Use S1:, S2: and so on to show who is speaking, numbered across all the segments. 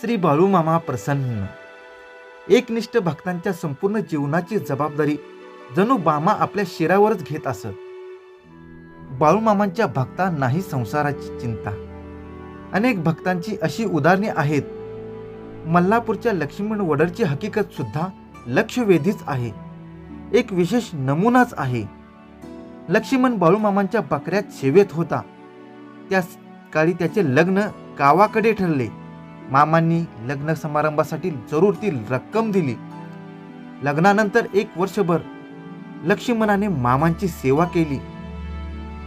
S1: श्री बाळूमामा प्रसन्न. एकनिष्ठ भक्तांच्या संपूर्ण जीवनाची जबाबदारी जणू बामा आपल्या शिरावरच घेत असत. बाळूमामांच्या भक्तांनाही संसाराची चिंता. अनेक भक्तांची अशी उदाहरणे आहेत. मल्लापूरच्या लक्ष्मण वडरची हकीकत सुद्धा लक्षवेधीच आहे. एक विशेष नमुनाच आहे. लक्ष्मण बाळूमामांच्या बकऱ्यात सेवेत होता. त्याच काळी त्याचे लग्न गावाकडे ठरले. मामांनी लग्न समारंभासाठी जरूर ती रक्कम दिली. लग्नानंतर एक वर्षभर लक्ष्मणाने मामांची सेवा केली.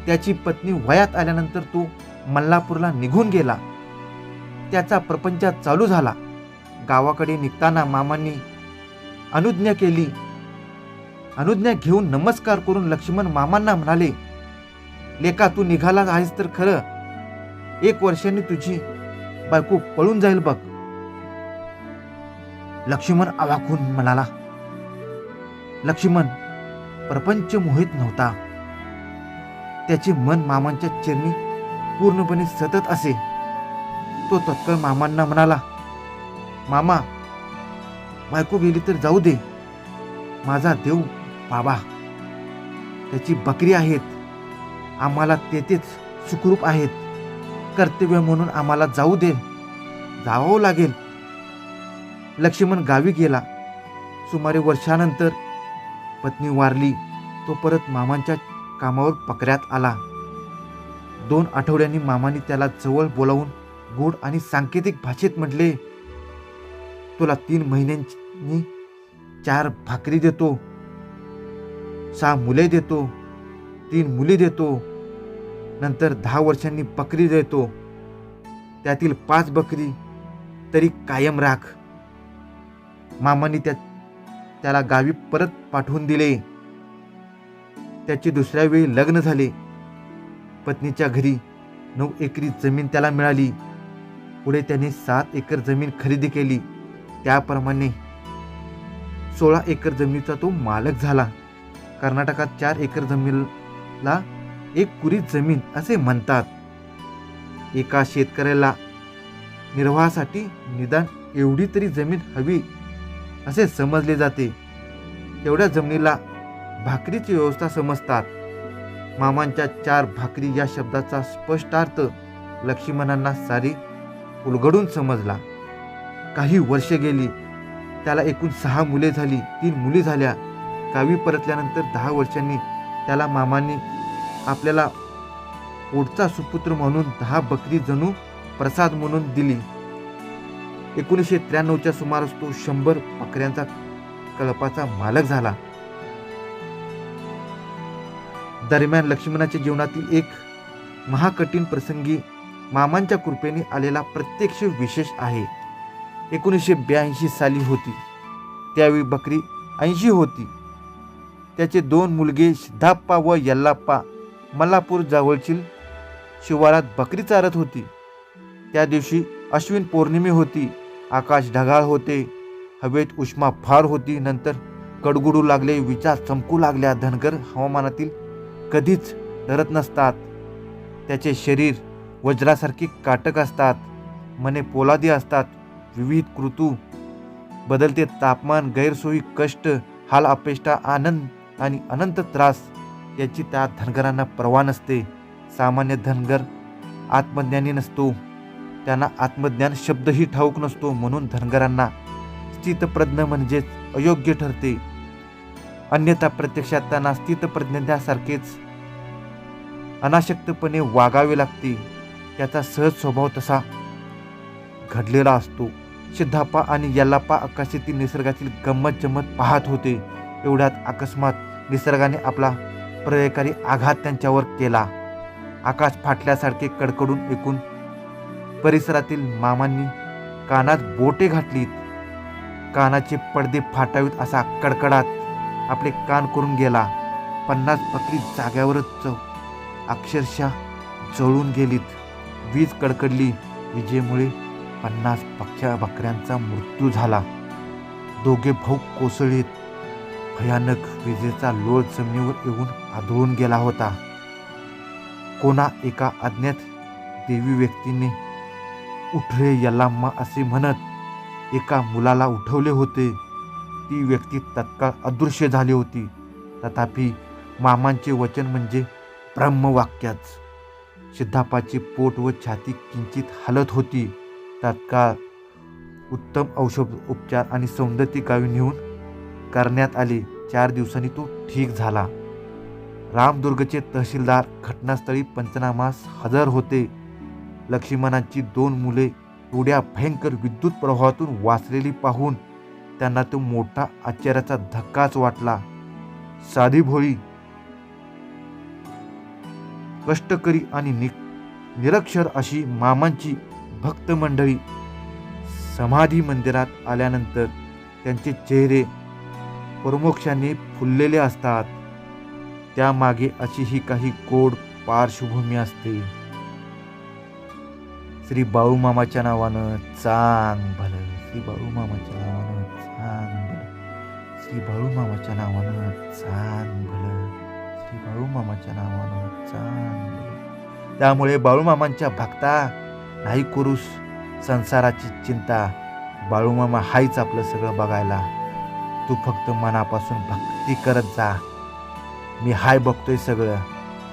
S1: त्याची पत्नी वयात आल्यानंतर तो मल्लापूरला निघून गेला. त्याचा प्रपंच चालू झाला. गावाकडे निघताना मामांनी अनुज्ञा केली. अनुज्ञा घेऊन नमस्कार करून लक्ष्मण मामांना म्हणाले लेका तू निघाला आहेस तर खरं. एक वर्षाने तुझी बायको पळून जाईल बघ. लक्ष्मण आवाकून म्हणाला लक्ष्मण प्रपंच मोहित नव्हता. त्याचे मन मामांच्या चरणी पूर्णपणे सतत असे. तो तत्काळ मामांना म्हणाला मामा बायको गेली तर जाऊ दे. माझा देव बाबा. त्याची बकरी आहेत. आम्हाला तेथेच सुखरूप आहेत. कर्तव्य म्हणून आम्हाला जाऊ दे. जावं लागेल. लक्ष्मण गावी गेला. सुमारे वर्षानंतर पत्नी वारली. तो परत मामांच्या कामावर पकड्यात आला. दोन आठवड्यांनी मामाने त्याला जवळ बोलावून गोड आणि सांकेतिक भाषेत म्हटले तुला तीन महिन्यांनी चार भाकरी देतो सहा मुले देतो तीन मुली देतो नंतर दहा वर्षांनी बकरी देतो. त्यातील पाच बकरी तरी कायम राख. मामांनी त्या त्याला गावी परत पाठवून दिले. त्याचे दुसऱ्या वेळी लग्न झाले. पत्नीच्या घरी नऊ एकरी जमीन त्याला मिळाली. पुढे त्याने सात एकर जमीन खरेदी केली. त्याप्रमाणे सोळा एकर जमिनीचा तो मालक झाला. कर्नाटकात चार एकर जमीनला एक कुरीत जमीन असे म्हणतात. एका शेतकऱ्याला निर्वाहासाठी निदान एवढी तरी जमीन हवी असे समजले जाते. तेवढ्या जमिनीला भाकरीची व्यवस्था समजतात. मामांच्या चार भाकरी या शब्दाचा स्पष्ट अर्थ लक्ष्मणांना सारी उलगडून समजला. काही वर्षे गेली. त्याला एकूण सहा मुले झाली. तीन मुली झाल्या. गावी परतल्यानंतर दहा वर्षांनी त्याला मामांनी आपल्याला पुढचा सुपुत्र म्हणून दहा बकरी जणू प्रसाद म्हणून दिली. एकोणीसशे त्र्याण्णवच्या सुमारास तो शंभर बकऱ्यांचा कळपाचा मालक झाला. दरम्यान लक्ष्मणाच्या जीवनातील एक महाकठीण प्रसंगी मामांच्या कृपेने आलेला प्रत्यक्ष विशेष आहे. एकोणीसशे ब्याऐंशी साली होती. त्यावेळी बकरी ऐंशी होती. त्याचे दोन मुलगे सिद्धाप्पा व यल्लाप्पा मल्लापूर जवळचील शिवारात बकरी चारत होती. त्या दिवशी अश्विन पौर्णिमे होती. आकाश ढगाळ होते. हवेत उष्मा फार होती. नंतर कडगुडू लागले विचार चमकू लागल्या. धनगर हवामानातील कधीच धरत नसतात. त्याचे शरीर वज्रासारखे काटक असतात. मने पोलादी असतात. विविध ऋतू बदलते. तापमान गैरसोयी कष्ट हाल अपेष्टा आनंद आणि अनंत त्रास याची त्या धनगरांना परवा नसते. सामान्य धनगर आत्मज्ञानी नसतो. त्यांना आत्मज्ञान शब्दही ठाऊक नसतो म्हणून धनगरांना स्थितप्रज्ञ म्हणजेच अयोग्य ठरते. अन्यथा प्रत्यक्षात त्यांना स्थितप्रज्ञासारखेच अनाशक्तपणे वागावे लागते. त्याचा सहज स्वभाव तसा घडलेला असतो. सिद्धापा आणि यल्लापा आकाशातील निसर्गातील गंमत जम्मत पाहत होते. एवढ्यात अकस्मात निसर्गाने आपला प्रयकारी आघात त्यांच्यावर केला. आकाश फाटल्यासारखे कडकडून ऐकून परिसरातील मामांनी कानात बोटे घातलीत. कानाचे पडदे फाटावीत असा कडकडात आपले कान करून गेला. पन्नास पकडी जाग्यावरच अक्षरशः जळून गेलीत. वीज कडकडली. विजेमुळे पन्नास पक्ष्या बकऱ्यांचा मृत्यू झाला. दोघे भाऊ कोसळीत. भयानक विजेचा लोळ जमिनीवर येऊन आदळून गेला होता. कोणा एका अज्ञात देवी व्यक्तीने उठ रे यल्लाम्मा असे म्हणत एका मुलाला उठवले होते. ती व्यक्ती तत्काळ अदृश्य झाली होती. तथापि मामांचे वचन म्हणजे ब्रह्मवाक्याच. सिद्धापाचे पोट व छाती किंचित हलत होती. तत्काळ उत्तम औषध उपचार आणि सौंदर्य गावी नेऊन करण्यात आले. चार दिवसांनी तो ठीक झाला. रामदुर्गचे तहसीलदार घटनास्थळी पंचनामास हजर होते. लक्ष्मणांची दोन मुले एवढ्या भयंकर विद्युत प्रवाहातून वाचलेली पाहून त्यांना तो मोठा आश्चर्याचा धक्काच वाटला. साधी भोळी कष्टकरी आणि नि निरक्षर अशी मामांची भक्त मंडळी समाधी मंदिरात आल्यानंतर त्यांचे चेहरे परमोक्षाने फुललेले असतात. त्यामागे अशी ही काही गोड पार्श्वभूमी असते. श्री बाळूमामाच्या नावानं चांग भलं. श्री बाळूमामाच्या नावानं चांग भलं. श्री बाळूमामाच्या नावानं चांग भलं. श्री बाळूमामाच्या नावानं चांग भलं. त्यामुळे बाळूमामांच्या भक्ता नाही करूस संसाराची चिंता. बाळूमामा हायच आपलं सगळं बघायला. तू फक्त मनापासून भक्ती करत जा. मी हाय बघतोय सगळं.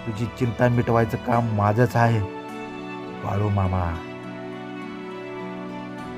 S1: तुझी चिंता मिटवायचं काम माझंच आहे. बाळू मामा.